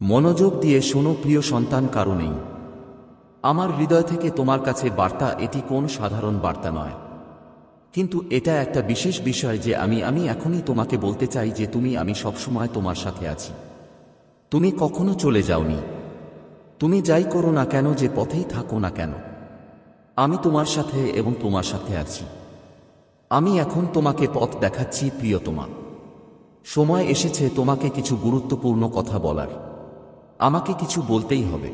মনোযোগ দিয়ে শোনো প্রিয় সন্তান কারণেই আমার হৃদয় থেকে তোমার কাছে বার্তা, এটি কোন সাধারণ বার্তা নয়। কিন্তু এটা একটা বিশেষ বিষয় যে আমি আমি এখনই তোমাকে বলতে চাই যে তুমি, আমি সবসময় তোমার সাথে আছি। তুমি কখনো চলে যাওনি। তুমি যাই করো না কেন, যে পথেই থাকো না কেন। আমি তোমার সাথে এবং তোমার সাথে আছি। আমি এখন তোমাকে পথ দেখাচ্ছি প্রিয় তোমা। সময় এসেছে তোমাকে কিছু গুরুত্বপূর্ণ কথা বলার। আমাকে কিছু বলতেই হবে।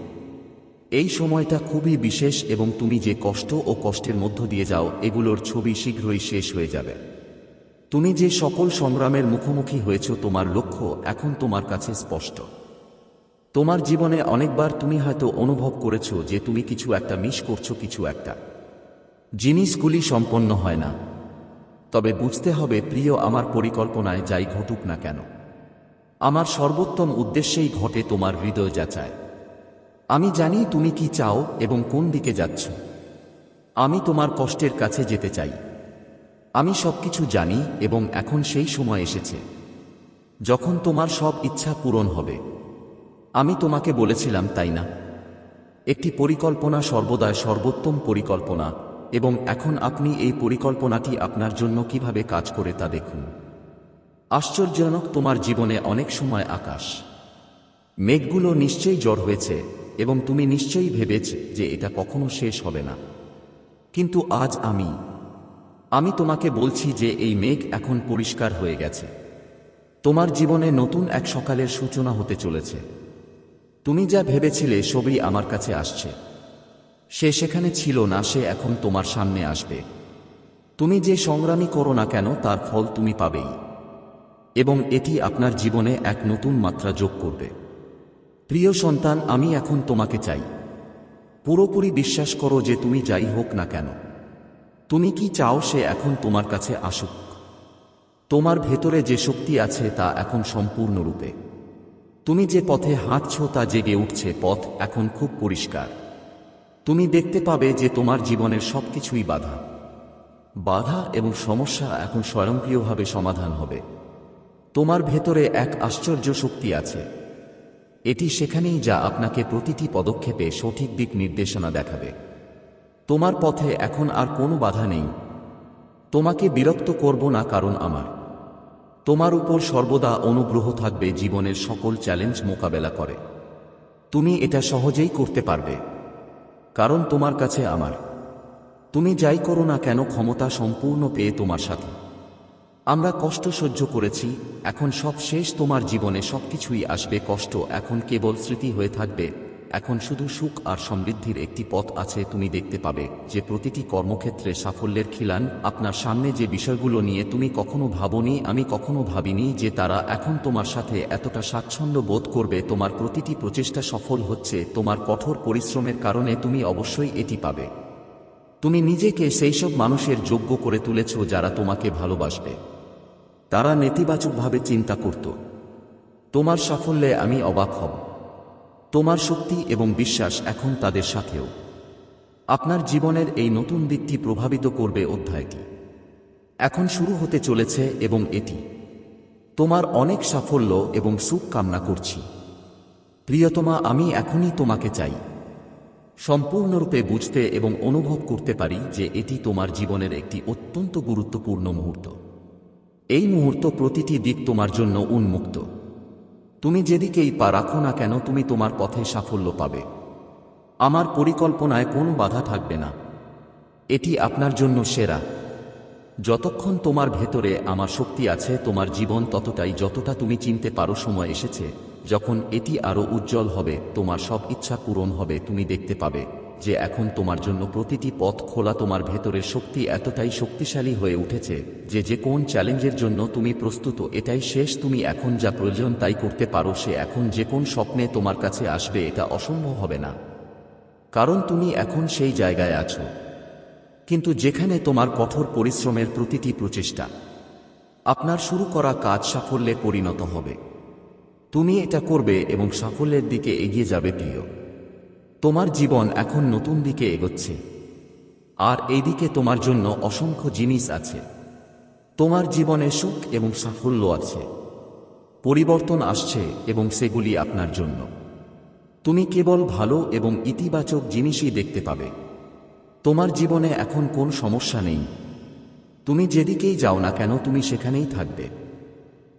এই সময়টা খুবই বিশেষ এবং তুমি যে কষ্ট ও কষ্টের মধ্য দিয়ে যাও, এগুলোর ছবি শীঘ্রই শেষ হয়ে যাবে। তুমি যে সকল সংগ্রামের মুখোমুখি হয়েছ, তোমার লক্ষ্য এখন তোমার কাছে স্পষ্ট। তোমার জীবনে অনেকবার তুমি হয়তো অনুভব করেছ যে তুমি কিছু একটা মিস করছ, কিছু একটা। জিনিসগুলি সম্পন্ন হয় না। তবে বুঝতে হবে, প্রিয়, আমার পরিকল্পনায় যাই ঘটুক না কেন। আমার সর্বোত্তম উদ্দেশ্যেই ঘটে তোমার হৃদয় যাচায় আমি জানি তুমি কি চাও এবং কোন দিকে যাচ্ছ। আমি তোমার কষ্টের কাছে যেতে চাই। আমি সবকিছু জানি এবং এখন সেই সময় এসেছে। যখন তোমার সব ইচ্ছা পূরণ হবে। আমি তোমাকে বলেছিলাম, তাই না? একটি পরিকল্পনা সর্বদাই সর্বোত্তম পরিকল্পনা, এবং এখন আপনি এই পরিকল্পনাটি আপনার জন্য কীভাবে কাজ করে তা দেখুন। আশ্চর্যজনক তোমার জীবনে অনেক সময় আকাশ। মেঘগুলো নিশ্চয়ই জ্বর হয়েছে এবং তুমি নিশ্চয়ই ভেবেছ যে এটা কখনো শেষ হবে না। কিন্তু আজ আমি আমি তোমাকে বলছি যে এই মেঘ এখন পরিষ্কার হয়ে গেছে। তোমার জীবনে নতুন এক সকালের সূচনা হতে চলেছে। তুমি যা ভেবেছিলে সবই আমার কাছে আসছে। সে সেখানে ছিল না, সে এখন তোমার সামনে আসবে। তুমি যে সংগ্রামী করো না কেন, তার ফল তুমি পাবেই। এবং এটি আপনার জীবনে এক নতুন মাত্রা যোগ করবে। প্রিয় সন্তান, আমি এখন তোমাকে চাই। পুরোপুরি বিশ্বাস করো যে তুমি যাই হোক না কেন। তুমি কি চাও সে এখন তোমার কাছে আসুক? তোমার ভেতরে যে শক্তি আছে তা এখন সম্পূর্ণরূপে। তুমি যে পথে হাঁটছ তা জেগে উঠছে, পথ এখন খুব পরিষ্কার। তুমি দেখতে পাবে যে তোমার জীবনের সবকিছুই বাধা। বাধা এবং সমস্যা এখন স্বয়ংক্রিয়ভাবে সমাধান হবে। তোমার ভেতরে এক আশ্চর্য শক্তি আছে। এটি সেখানেই যা আপনাকে প্রতিটি পদক্ষেপে সঠিক দিক নির্দেশনা দেখাবে। তোমার পথে এখন আর কোনো বাধা নেই। তোমাকে বিরক্ত করব না কারণ আমার। তোমার উপর সর্বদা অনুগ্রহ থাকবে জীবনের সকল চ্যালেঞ্জ মোকাবেলা করে। তুমি এটা সহজেই করতে পারবে। কারণ তোমার কাছে আমার। তুমি যাই করো না কেন ক্ষমতা সম্পূর্ণ পেয়ে তোমার সাথে। আমরা কষ্ট সহ্য করেছি, এখন সব শেষ, তোমার জীবনে সবকিছুই আসবে, কষ্ট এখন কেবল স্মৃতি হয়ে থাকবে, এখন শুধু সুখ আর সমৃদ্ধির একটি পথ আছে, তুমি দেখতে পাবে, যে প্রতিটি কর্মক্ষেত্রে সাফল্যের খিলান, আপনার সামনে যে বিষয়গুলো নিয়ে তুমি কখনো ভাবনি, আমি কখনো ভাবিনি, যে তারা এখন তোমার সাথে এতটা স্বাচ্ছন্দ্য বোধ করবে, তোমার প্রতিটি প্রচেষ্টা সফল হচ্ছে, তোমার কঠোর পরিশ্রমের কারণে তুমি অবশ্যই এটি পাবে। তুমি নিজেকে সেই সব মানুষের যোগ্য করে তুলেছ, যারা তোমাকে ভালোবাসবে। তারা নেতিবাচকভাবে চিন্তা করত। তোমার সাফল্যে আমি অবাক হব। তোমার শক্তি এবং বিশ্বাস এখন তাদের সাথেও। আপনার জীবনের এই নতুন দিকটি প্রভাবিত করবে অধ্যায়টি। এখন শুরু হতে চলেছে এবং এটি। তোমার অনেক সাফল্য এবং সুখ কামনা করছি। প্রিয়তমা, আমি এখনই তোমাকে চাই। সম্পূর্ণরূপে বুঝতে এবং অনুভব করতে পারি যে এটি তোমার জীবনের একটি অত্যন্ত গুরুত্বপূর্ণ মুহূর্ত। এই মুহূর্ত প্রতিটি দিক তোমার জন্য উন্মুক্ত। তুমি যেদিকেই পা রাখো না কেন, তুমি তোমার পথে সাফল্য পাবে। আমার পরিকল্পনায় কোনো বাধা থাকবে না। এটি আপনার জন্য সেরা। যতক্ষণ তোমার ভেতরে আমার শক্তি আছে, তোমার জীবন ততটাই যতটা তুমি চিনতে পারো সময় এসেছে, যখন এটি আরও উজ্জ্বল হবে, তোমার সব ইচ্ছা পূরণ হবে, তুমি দেখতে পাবে। যে এখন তোমার জন্য প্রতিটি পথ খোলা তোমার ভেতরের শক্তি এতটাই শক্তিশালী হয়ে উঠেছে যে যে কোন চ্যালেঞ্জের জন্য তুমি প্রস্তুত, এটাই শেষ। তুমি এখন যা প্রয়োজন তাই করতে পারো, সে এখন যে কোন স্বপ্নে তোমার কাছে আসবে, এটা অসম্ভব হবে না। কারণ তুমি এখন সেই জায়গায় আছো। কিন্তু যেখানে তোমার কঠোর পরিশ্রমের প্রতিটি প্রচেষ্টা, আপনার শুরু করা কাজ সাফল্যে পরিণত হবে। তুমি এটা করবে এবং সাফল্যের দিকে এগিয়ে যাবে প্রিয়। তোমার জীবন এখন নতুন দিকে এগোচ্ছে। আর এইদিকে তোমার জন্য অসংখ্য জিনিস আছে। তোমার জীবনে সুখ এবং সাফল্য আছে। পরিবর্তন আসছে এবং সেগুলি আপনার জন্য। তুমি কেবল ভালো এবং ইতিবাচক জিনিসই দেখতে পাবে। তোমার জীবনে এখন কোন সমস্যা নেই। তুমি যেদিকেই যাও না কেন তুমি সেখানেই থাকবে।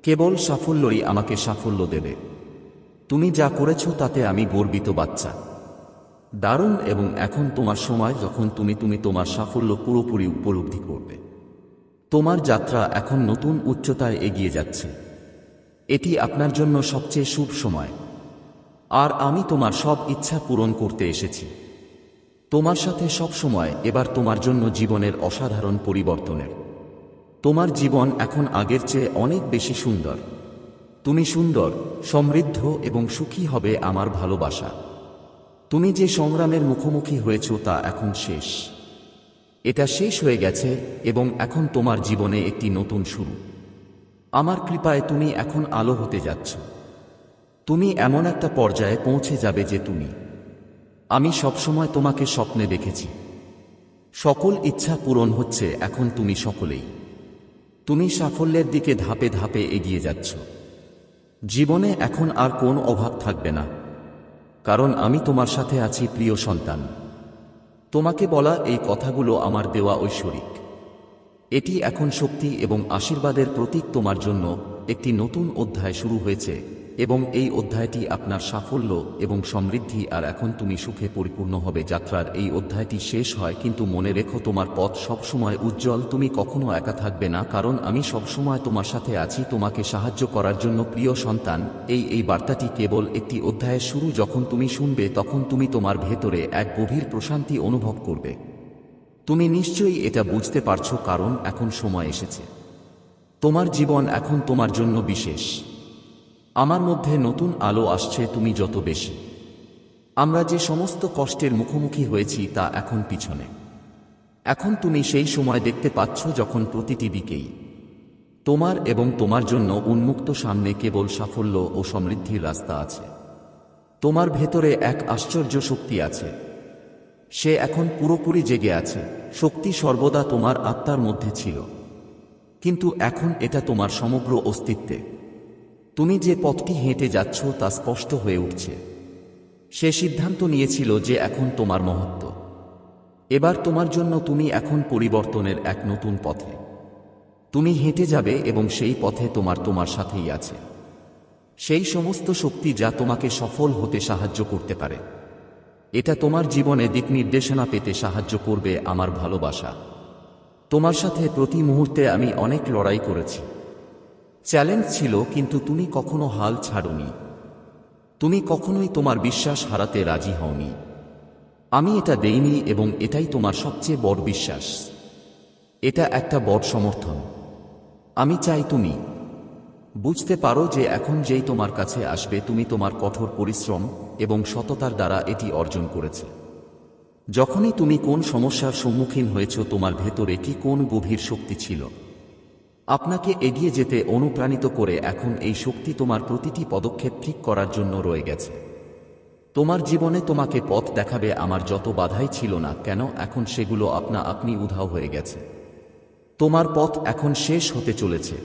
কেবল সাফল্যই আমাকে সাফল্য দেবে। তুমি যা করেছ তাতে আমি গর্বিত বাচ্চা। দারুণ এবং এখন তোমার সময় যখন তুমি তুমি তোমার সাফল্য পুরোপুরি উপলব্ধি করবে। তোমার যাত্রা এখন নতুন উচ্চতায় এগিয়ে যাচ্ছে। এটি আপনার জন্য সবচেয়ে শুভ সময়। আর আমি তোমার সব ইচ্ছা পূরণ করতে এসেছি। তোমার সাথে সব সময় এবার তোমার জন্য জীবনের অসাধারণ পরিবর্তনের। তোমার জীবন এখন আগের চেয়ে অনেক বেশি সুন্দর। তুমি সুন্দর, সমৃদ্ধ এবং সুখী হবে আমার ভালোবাসা। তুমি যে সংগ্রামের মুখোমুখি হয়েছ তা এখন শেষ। এটা শেষ হয়ে গেছে এবং এখন তোমার জীবনে একটি নতুন শুরু। আমার কৃপায় তুমি এখন আলো হতে যাচ্ছ। তুমি এমন একটা পর্যায়ে পৌঁছে যাবে যে তুমি। আমি সবসময় তোমাকে স্বপ্নে দেখেছি। সকল ইচ্ছা পূরণ হচ্ছে এখন তুমি সকলেই। তুমি সাফল্যের দিকে ধাপে ধাপে এগিয়ে যাচ্ছ। জীবনে এখন আর কোন অভাব থাকবে না। কারণ আমি তোমার সাথে আছি প্রিয় সন্তান। তোমাকে বলা এই কথাগুলো আমার দেওয়া ঐশ্বরিক। এটি এখন শক্তি এবং আশীর্বাদের প্রতীক তোমার জন্য একটি নতুন অধ্যায় শুরু হয়েছে। এবং এই অধ্যায়টি আপনার সাফল্য এবং সমৃদ্ধি, আর এখন তুমি সুখে পরিপূর্ণ হবে। যাত্রার এই অধ্যায়টি শেষ হয়, কিন্তু মনে রেখো তোমার পথ সবসময় উজ্জ্বল। তুমি কখনো একা থাকবে না, কারণ আমি সবসময় তোমার সাথে আছি, তোমাকে সাহায্য করার জন্য প্রিয় সন্তান। এই এই বার্তাটি কেবল একটি অধ্যায়ের শুরু, যখন তুমি শুনবে, তখন তুমি তোমার ভেতরে এক গভীর প্রশান্তি অনুভব করবে। তুমি নিশ্চয়ই এটা বুঝতে পারছ, কারণ এখন সময় এসেছে। তোমার জীবন এখন তোমার জন্য বিশেষ। আমার মধ্যে নতুন আলো আসছে তুমি যত বেশি। আমরা যে সমস্ত কষ্টের মুখোমুখি হয়েছি তা এখন পিছনে। এখন তুমি সেই সময় দেখতে পাচ্ছ যখন প্রতিটি দিকেই তোমার এবং তোমার জন্য উন্মুক্ত সামনে কেবল সাফল্য ও সমৃদ্ধির রাস্তা আছে। তোমার ভেতরে এক আশ্চর্য শক্তি আছে। সে এখন পুরোপুরি জেগে আছে। শক্তি সর্বদা তোমার আত্মার মধ্যে ছিল। কিন্তু এখন এটা তোমার সমগ্র অস্তিত্বে। তুমি যে পথটি হেঁটে যাচ্ছ তা স্পষ্ট হয়ে উঠছে। সে সিদ্ধান্ত নিয়েছিল যে এখন তোমার মহত্ব। এবার তোমার জন্য তুমি এখন পরিবর্তনের এক নতুন পথে। তুমি হেঁটে যাবে এবং সেই পথে তোমার তোমার সাথেই আছে। সেই সমস্ত শক্তি যা তোমাকে সফল হতে সাহায্য করতে পারে। এটা তোমার জীবনে দিক নির্দেশনা পেতে সাহায্য করবে আমার ভালোবাসা। তোমার সাথে প্রতি মুহূর্তে আমি অনেক লড়াই করেছি। চ্যালেঞ্জ ছিল, কিন্তু তুমি কখনো হাল ছাড়নি। তুমি কখনোই তোমার বিশ্বাস হারাতে রাজি হওনি। আমি এটা দেইনি এবং এটাই তোমার সবচেয়ে বড় বিশ্বাস। এটা একটা বড় সমর্থন। আমি চাই তুমি বুঝতে পারো যে এখন যেই তোমার কাছে আসবে, তুমি তোমার কঠোর পরিশ্রম এবং সততার দ্বারা এটি অর্জন করেছে। যখনই তুমি কোন সমস্যার সম্মুখীন হয়েছ, তোমার ভেতরে কি কোন গভীর শক্তি ছিল? আপনাকে এগিয়ে যেতে অনুপ্রাণিত করে এখন এই শক্তি তোমার প্রতিটি পদক্ষেপ ঠিক করার জন্য রয়ে গেছে। তোমার জীবনে তোমাকে পথ দেখাবে আমার যত বাধাই ছিল না কেন এখন সেগুলো আপনা আপনি উধাও হয়ে গেছে। তোমার পথ এখন শেষ হতে চলেছে।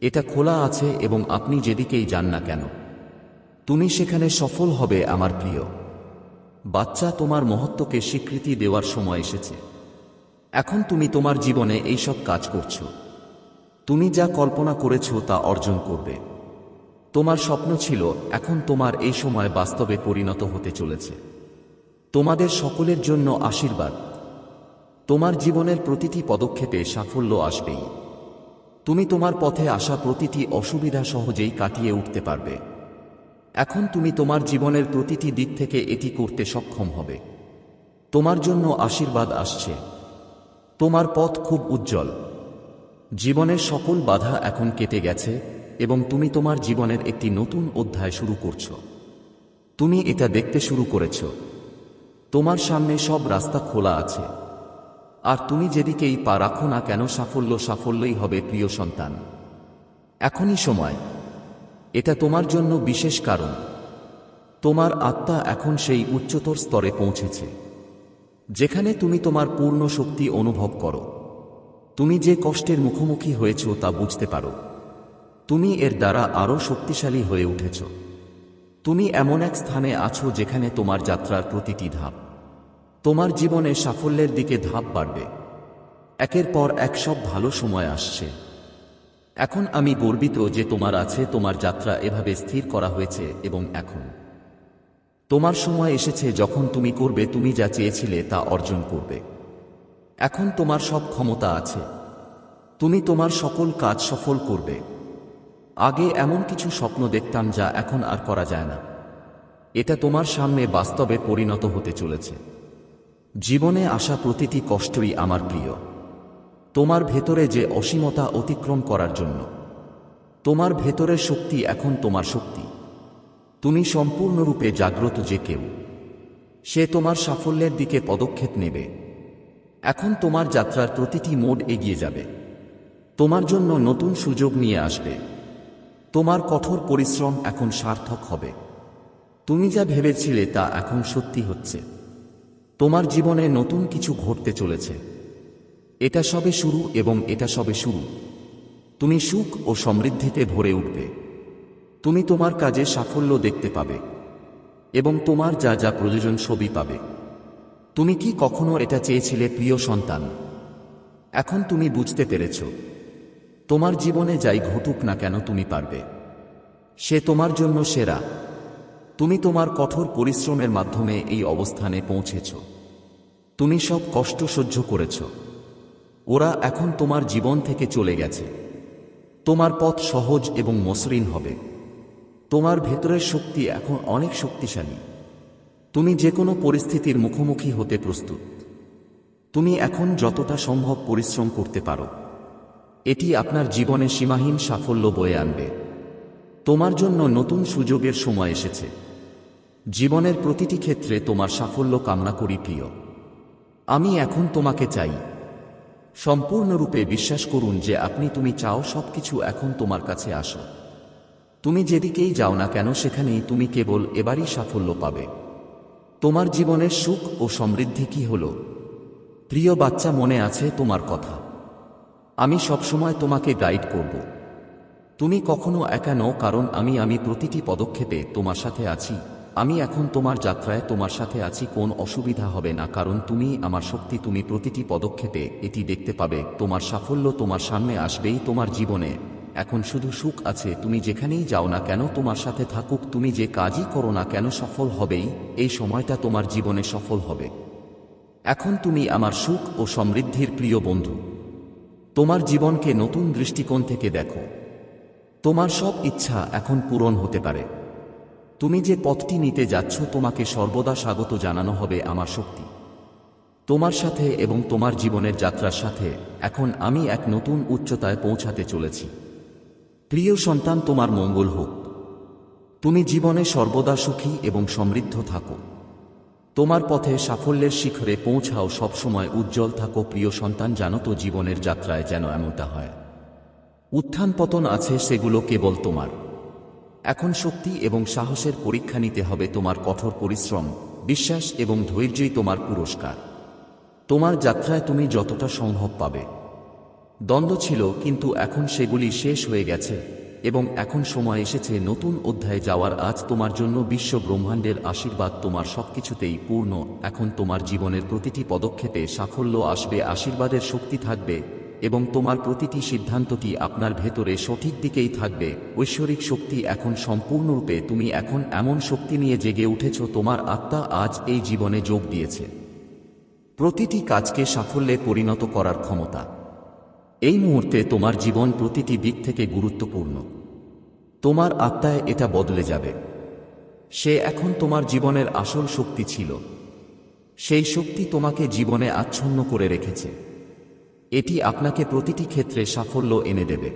এটা খোলা আছে এবং আপনি যেদিকেই যান না কেন। তুমি সেখানে সফল হবে আমার প্রিয়। বাচ্চা তোমার মহত্বকে স্বীকৃতি দেওয়ার সময় এসেছে। এখন তুমি তোমার জীবনে এইসব কাজ করছ। তুমি যা কল্পনা করেছ তা অর্জন করবে। তোমার স্বপ্ন ছিল, এখন তোমার এই সময় বাস্তবে পরিণত হতে চলেছে। তোমাদের সকলের জন্য আশীর্বাদ। তোমার জীবনের প্রতিটি পদক্ষেপে সাফল্য আসবেই। তুমি তোমার পথে আসা প্রতিটি অসুবিধা সহজেই কাটিয়ে উঠতে পারবে। এখন তুমি তোমার জীবনের প্রতিটি দিক থেকে এটি করতে সক্ষম হবে। তোমার জন্য আশীর্বাদ আসছে। তোমার পথ খুব উজ্জ্বল। জীবনের সকল বাধা এখন কেটে গেছে এবং তুমি তোমার জীবনের একটি নতুন অধ্যায় শুরু করছ। তুমি এটা দেখতে শুরু করেছ। তোমার সামনে সব রাস্তা খোলা আছে। আর তুমি যেদিকেই পা রাখো না কেন সাফল্য সাফল্যই হবে প্রিয় সন্তান। এখনই সময়। এটা তোমার জন্য বিশেষ কারণ। তোমার আত্মা এখন সেই উচ্চতর স্তরে পৌঁছেছে। যেখানে তুমি তোমার পূর্ণ শক্তি অনুভব করো। তুমি যে কষ্টের মুখোমুখি হয়েছ তা বুঝতে পারো। তুমি এর দ্বারা আরও শক্তিশালী হয়ে উঠেছ। তুমি এমন এক স্থানে আছো যেখানে তোমার যাত্রার প্রতিটি ধাপ, তোমার জীবনে সাফল্যের দিকে ধাপ বাড়বে। একের পর এক সব ভালো সময় আসছে। এখন আমি গর্বিত যে তোমার আছে, তোমার যাত্রা এভাবে স্থির করা হয়েছে এবং এখন। তোমার সময় এসেছে যখন তুমি করবে তুমি যা চেয়েছিলে তা অর্জন করবে। এখন তোমার সব ক্ষমতা আছে। তুমি তোমার সকল কাজ সফল করবে। আগে এমন কিছু স্বপ্ন দেখতাম যা এখন আর করা যায় না। এটা তোমার সামনে বাস্তবে পরিণত হতে চলেছে। জীবনে আসা প্রতিটি কষ্টই আমার প্রিয়। তোমার ভেতরে যে অসীমতা অতিক্রম করার জন্য। তোমার ভেতরের শক্তি এখন তোমার শক্তি। তুমি সম্পূর্ণরূপে জাগ্রত যে কেউ। সে তোমার সাফল্যের দিকে পদক্ষেপ নেবে। এখন তোমার যাত্রার প্রতিটি মোড এগিয়ে যাবে। তোমার জন্য নতুন সুযোগ নিয়ে আসবে। তোমার কঠোর পরিশ্রম এখন সার্থক হবে। তুমি যা ভেবেছিলে তা এখন সত্যি হচ্ছে। তোমার জীবনে নতুন কিছু ঘটতে চলেছে। এটা সবে শুরু এবং এটা সবে শুরু। তুমি সুখ ও সমৃদ্ধিতে ভরে উঠবে। তুমি তোমার কাজে সাফল্য দেখতে পাবে এবং তোমার যা যা প্রয়োজন সবই পাবে। তুমি কি কখনো এটা চেয়েছিলে, প্রিয় সন্তান? এখন তুমি বুঝতে পেরেছ। তোমার জীবনে যাই ঘটুক না কেন তুমি পারবে। সে তোমার জন্য সেরা। তুমি তোমার কঠোর পরিশ্রমের মাধ্যমে এই অবস্থানে পৌঁছেছ। তুমি সব কষ্ট সহ্য করেছ। ওরা এখন তোমার জীবন থেকে চলে গেছে। তোমার পথ সহজ এবং মসৃণ হবে। তোমার ভেতরের শক্তি এখন অনেক শক্তিশালী। তুমি যে কোনো পরিস্থিতির মুখোমুখি হতে প্রস্তুত। তুমি এখন যতটা সম্ভব পরিশ্রম করতে পারো। এটি আপনার জীবনে সীমাহীন সাফল্য বয়ে আনবে। তোমার জন্য নতুন সুযোগের সময় এসেছে। জীবনের প্রতিটি ক্ষেত্রে তোমার সাফল্য কামনা করি প্রিয়। আমি এখন তোমাকে চাই, সম্পূর্ণরূপে বিশ্বাস করুন যে আপনি তুমি চাও সবকিছু এখন তোমার কাছে আসো তুমি যেদিকেই যাও না কেন, সেখানেই তুমি কেবল এবারই সাফল্য পাবে। তোমার জীবনের সুখ ও সমৃদ্ধি কি হল? প্রিয় বাচ্চা, মনে আছে তোমার কথা। আমি সবসময় তোমাকে গাইড করব। তুমি কখনো একা নও, কারণ আমি আমি প্রতিটি পদক্ষেপে তোমার সাথে আছি। আমি এখন তোমার যাত্রায় তোমার সাথে আছি, কোন অসুবিধা হবে না, কারণ তুমি আমার শক্তি, তুমি প্রতিটি পদক্ষেপে এটি দেখতে পাবে। তোমার সাফল্য তোমার সামনে আসবেই তোমার জীবনে। এখন শুধু সুখ আছে, তুমি যেখানেই যাও না কেন, তোমার সাথে থাকুক, তুমি যে কাজই করো না কেন সফল হবেই, এই সময়টা তোমার জীবনে সফল হবে। এখন তুমি আমার সুখ ও সমৃদ্ধির প্রিয় বন্ধু। তোমার জীবনকে নতুন দৃষ্টিকোণ থেকে দেখো। তোমার সব ইচ্ছা এখন পূরণ হতে পারে। তুমি যে পথটি নিতে যাচ্ছ, তোমাকে সর্বদা স্বাগত জানানো হবে আমার শক্তি। তোমার সাথে এবং তোমার জীবনের যাত্রার সাথে, এখন আমি এক নতুন উচ্চতায় পৌঁছাতে চলেছি। প্রিয় সন্তান, তোমার মঙ্গল হোক। তুমি জীবনে সর্বদা সুখী এবং সমৃদ্ধ থাকো। তোমার পথে সাফল্যের শিখরে পৌঁছাও, সবসময় উজ্জ্বল থাকো। প্রিয় সন্তান, জানো তো জীবনের যাত্রায় যেন এমনটা হয়। উত্থান পতন আছে, সেগুলো কেবল তোমার। এখন শক্তি এবং সাহসের পরীক্ষা নিতে হবে, তোমার কঠোর পরিশ্রম, বিশ্বাস এবং ধৈর্যই তোমার পুরস্কার। তোমার যাত্রায় তুমি যতটা সম্ভব পাবে। দ্বন্দ্ব ছিল, কিন্তু এখন সেগুলি শেষ হয়ে গেছে, এবং এখন সময় এসেছে নতুন অধ্যায়ে যাওয়ার। আজ তোমার জন্য বিশ্ব ব্রহ্মাণ্ডের আশীর্বাদ তোমার সবকিছুতেই পূর্ণ। এখন তোমার জীবনের প্রতিটি পদক্ষেপে সাফল্য আসবে, আশীর্বাদের শক্তি থাকবে, এবং তোমার প্রতিটি সিদ্ধান্তটি আপনার ভেতরে সঠিক দিকেই থাকবে। ঐশ্বরিক শক্তি এখন সম্পূর্ণরূপে তুমি এখন এমন শক্তি নিয়ে জেগে উঠেছ, তোমার আত্মা আজ এই জীবনে যোগ দিয়েছে। প্রতিটি কাজকে সাফল্যে পরিণত করার ক্ষমতা। এই মুহূর্তে তোমার জীবন প্রতিটি দিক থেকে গুরুত্বপূর্ণ। তোমার আত্মায় এটা বদলে যাবে। সে এখন তোমার জীবনের আসল শক্তি ছিল। সেই শক্তি তোমাকে জীবনে আচ্ছন্ন করে রেখেছে। এটি আপনাকে প্রতিটি ক্ষেত্রে সাফল্য এনে দেবে।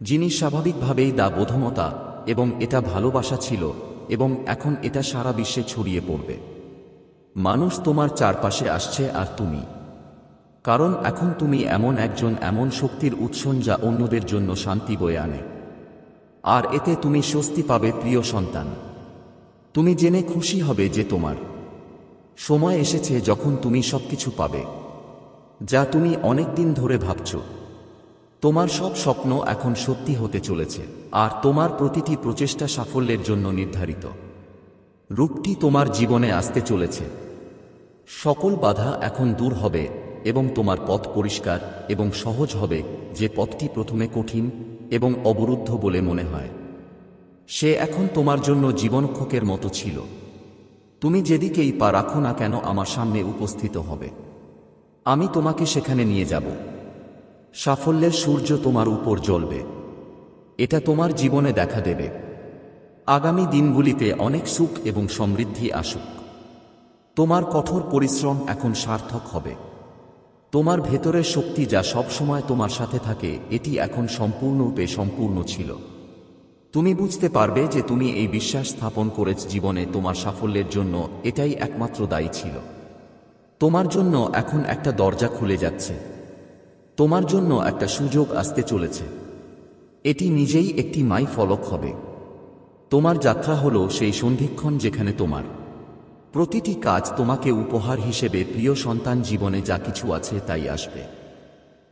যিনি স্বাভাবিকভাবেই দা বোধমতা এবং এটা ভালোবাসা ছিল এবং এখন এটা সারা বিশ্বে ছড়িয়ে পড়বে। মানুষ তোমার চারপাশে আসছে আর তুমি। কারণ এখন তুমি এমন একজন এমন শক্তির উৎসন যা অন্যদের জন্য শান্তি বয়ে আনে। আর এতে তুমি স্বস্তি পাবে প্রিয় সন্তান। তুমি জেনে খুশি হবে যে তোমার সময় এসেছে যখন তুমি সবকিছু পাবে, যা তুমি অনেক দিন ধরে ভাবছ। তোমার সব স্বপ্ন এখন সত্যি হতে চলেছে, আর তোমার প্রতিটি প্রচেষ্টা সাফল্যের জন্য নির্ধারিত। রূপটি তোমার জীবনে আসতে চলেছে। সকল বাধা এখন দূর হবে। এবং তোমার পথ পরিষ্কার এবং সহজ হবে যে পথটি প্রথমে কঠিন এবং অবরুদ্ধ বলে মনে হয়। সে এখন তোমার জন্য জীবনক্ষকের মতো ছিল। তুমি যেদিকেই পা রাখো না কেন আমার সামনে উপস্থিত হবে। আমি তোমাকে সেখানে নিয়ে যাব। সাফল্যের সূর্য তোমার উপর জ্বলবে। এটা তোমার জীবনে দেখা দেবে। আগামী দিনগুলিতে অনেক সুখ এবং সমৃদ্ধি আসুক। তোমার কঠোর পরিশ্রম এখন সার্থক হবে। তোমার ভেতরের শক্তি যা সবসময় তোমার সাথে থাকে, এটি এখন সম্পূর্ণরূপে সম্পূর্ণ ছিল। তুমি বুঝতে পারবে যে তুমি এই বিশ্বাস স্থাপন করেছ জীবনে তোমার সাফল্যের জন্য, এটাই একমাত্র দায়ী ছিল। তোমার জন্য এখন একটা দরজা খুলে যাচ্ছে। তোমার জন্য একটা সুযোগ আসতে চলেছে। এটি নিজেই একটি মাই ফলক হবে। তোমার যাত্রা হলো সেই সন্ধিক্ষণ যেখানে তোমার প্রতিটি কাজ তোমাকে উপহার হিসেবে প্রিয় সন্তান জীবনে যা কিছু আছে তাই আসবে।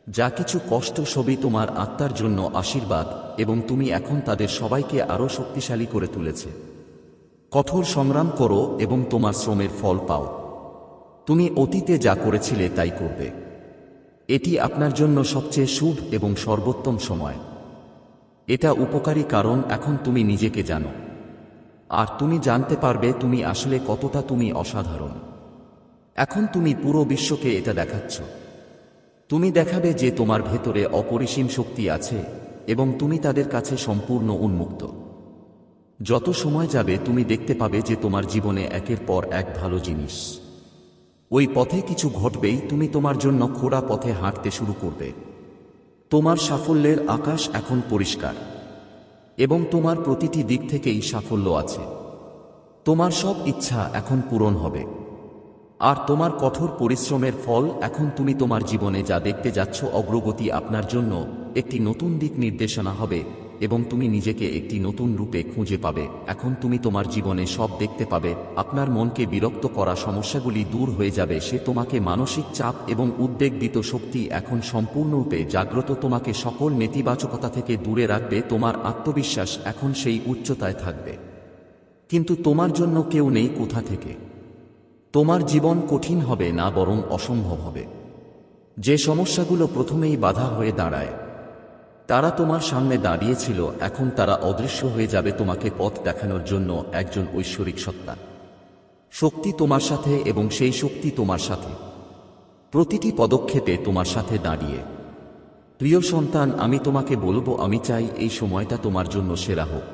যা কিছু কষ্ট সবই তোমার আত্মার জন্য আশীর্বাদ এবং তুমি এখন তাদের সবাইকে আরও শক্তিশালী করে তুলেছে। কঠোর সংগ্রাম করো এবং তোমার শ্রমের ফল পাও। তুমি অতীতে যা করেছিলে তাই করবে। এটি আপনার জন্য সবচেয়ে শুভ এবং সর্বোত্তম সময়। এটা উপকারী কারণ এখন তুমি নিজেকে জানো। আর তুমি জানতে পারবে তুমি আসলে কতটা তুমি অসাধারণ। এখন তুমি পুরো বিশ্বকে এটা দেখাচ্ছ। তুমি দেখাবে যে তোমার ভেতরে অপরিসীম শক্তি আছে এবং তুমি তাদের কাছে সম্পূর্ণ উন্মুক্ত। যত সময় যাবে তুমি দেখতে পাবে যে তোমার জীবনে একের পর এক ভালো জিনিস। ওই পথে কিছু ঘটবেই তুমি তোমার জন্য খোড়া পথে হাঁটতে শুরু করবে। তোমার সাফল্যের আকাশ এখন পরিষ্কার। এবং তোমার প্রতিটি দিক থেকেই সাফল্য আছে। তোমার সব ইচ্ছা এখন পূরণ হবে। আর তোমার কঠোর পরিশ্রমের ফল এখন তুমি তোমার জীবনে যা দেখতে যাচ্ছ অগ্রগতি আপনার জন্য একটি নতুন দিক নির্দেশনা হবে। এবং তুমি নিজেকে একটি নতুন রূপে খুঁজে পাবে। এখন তুমি তোমার জীবনে সব দেখতে পাবে। আপনার মনকে বিরক্ত করা সমস্যাগুলি দূর হয়ে যাবে। সে তোমাকে মানসিক চাপ এবং উদ্বেগ দিত শক্তি এখন সম্পূর্ণরূপে জাগ্রত তোমাকে সকল নেতিবাচকতা থেকে দূরে রাখবে। তোমার আত্মবিশ্বাস এখন সেই উচ্চতায় থাকবে। কিন্তু তোমার জন্য কেউ নেই কোথা থেকে? তোমার জীবন কঠিন হবে না বরং অসম্ভব হবে। যে সমস্যাগুলো প্রথমেই বাধা হয়ে দাঁড়ায় তারা তোমার সামনে দাঁড়িয়েছিল, এখন তারা অদৃশ্য হয়ে যাবে তোমাকে পথ দেখানোর জন্য একজন ঐশ্বরিক সত্তা। শক্তি তোমার সাথে এবং সেই শক্তি তোমার সাথে। প্রতিটি পদক্ষেপে তোমার সাথে দাঁড়িয়ে। প্রিয় সন্তান, আমি তোমাকে বলব, আমি চাই এই সময়টা তোমার জন্য সেরা হোক।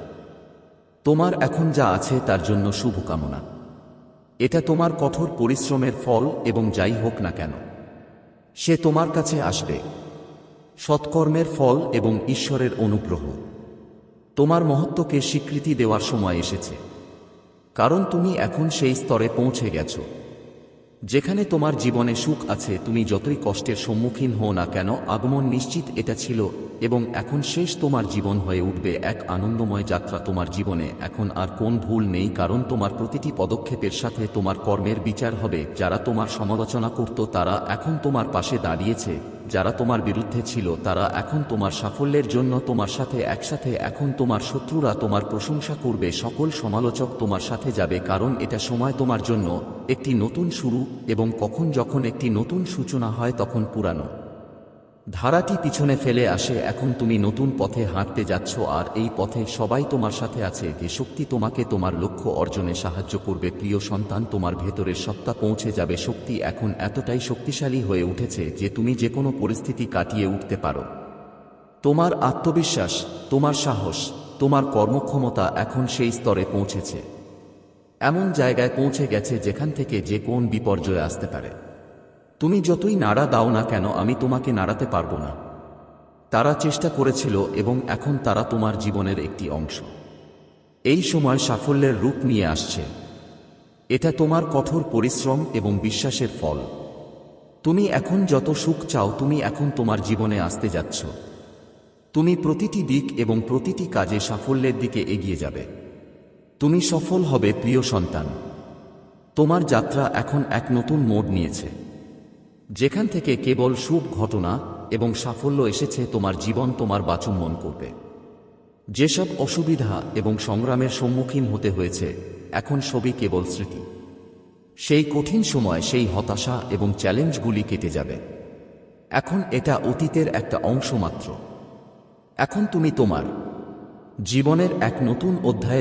তোমার এখন যা আছে তার জন্য শুভকামনা। এটা তোমার কঠোর পরিশ্রমের ফল এবং যাই হোক না কেন, সে তোমার কাছে আসবে। সৎকর্মের ফল এবং ঈশ্বরের অনুগ্রহ। তোমার মহত্বকে স্বীকৃতি দেওয়ার সময় এসেছে। কারণ তুমি এখন সেই স্তরে পৌঁছে গেছ। যেখানে তোমার জীবনে সুখ আছে, তুমি যতই কষ্টের সম্মুখীন হও না কেন, আগমন নিশ্চিত এটা ছিল এবং এখন শেষ তোমার জীবন হয়ে উঠবে এক আনন্দময় যাত্রা তোমার জীবনে। এখন আর কোন ভুল নেই, কারণ তোমার প্রতিটি পদক্ষেপের সাথে তোমার কর্মের বিচার হবে। যারা তোমার সমালোচনা করত, তারা এখন তোমার পাশে দাঁড়িয়েছে। যারা তোমার বিরুদ্ধে ছিল, তারা এখন তোমার সাফল্যের জন্য তোমার সাথে একসাথে, এখন তোমার শত্রুরা তোমার প্রশংসা করবে, সকল সমালোচক তোমার সাথে যাবে, কারণ এটা সময় তোমার জন্য একটি নতুন শুরু, এবং কখন যখন একটি নতুন সূচনা হয় তখন পুরানো। ধারাটি পিছনে ফেলে আসে, এখন তুমি নতুন পথে হাঁটতে যাচ্ছ আর এই পথে সবাই তোমার সাথে আছে, যে শক্তি তোমাকে তোমার লক্ষ্য অর্জনে সাহায্য করবে, প্রিয় সন্তান, তোমার ভেতরের সত্তা পৌঁছে যাবে, শক্তি এখন এতটাই শক্তিশালী হয়ে উঠেছে যে তুমি যে কোনো পরিস্থিতি কাটিয়ে উঠতে পারো। তোমার আত্মবিশ্বাস, তোমার সাহস, তোমার কর্মক্ষমতা এখন সেই স্তরে পৌঁছেছে। এমন জায়গায় পৌঁছে গেছে যেখান থেকে যে কোন বিপর্যয় আসতে পারে। তুমি যতই নাড়া দাও না কেন, আমি তোমাকে নাড়াতে পারব না। তারা চেষ্টা করেছিল এবং এখন তারা তোমার জীবনের একটি অংশ। এই সময় সাফল্যের রূপ নিয়ে আসছে। এটা তোমার কঠোর পরিশ্রম এবং বিশ্বাসের ফল। তুমি এখন যত সুখ চাও, তুমি এখন তোমার জীবনে আসতে যাচ্ছ। তুমি প্রতিটি দিক এবং প্রতিটি কাজে সাফল্যের দিকে এগিয়ে যাবে। তুমি সফল হবে প্রিয় সন্তান। তোমার যাত্রা এখন এক নতুন মোড় নিয়েছে। যেখান থেকে কেবল শুভ ঘটনা এবং সাফল্য এসেছে, তোমার জীবন তোমার বাচুম্বন করবে। যেসব অসুবিধা এবং সংগ্রামের সম্মুখীন হতে হয়েছে, এখন সবই কেবল স্মৃতি। সেই কঠিন সময়, সেই হতাশা এবং চ্যালেঞ্জগুলি কেটে যাবে। এখন এটা অতীতের একটা অংশ মাত্র। এখন তুমি তোমার জীবনের এক নতুন অধ্যায়ের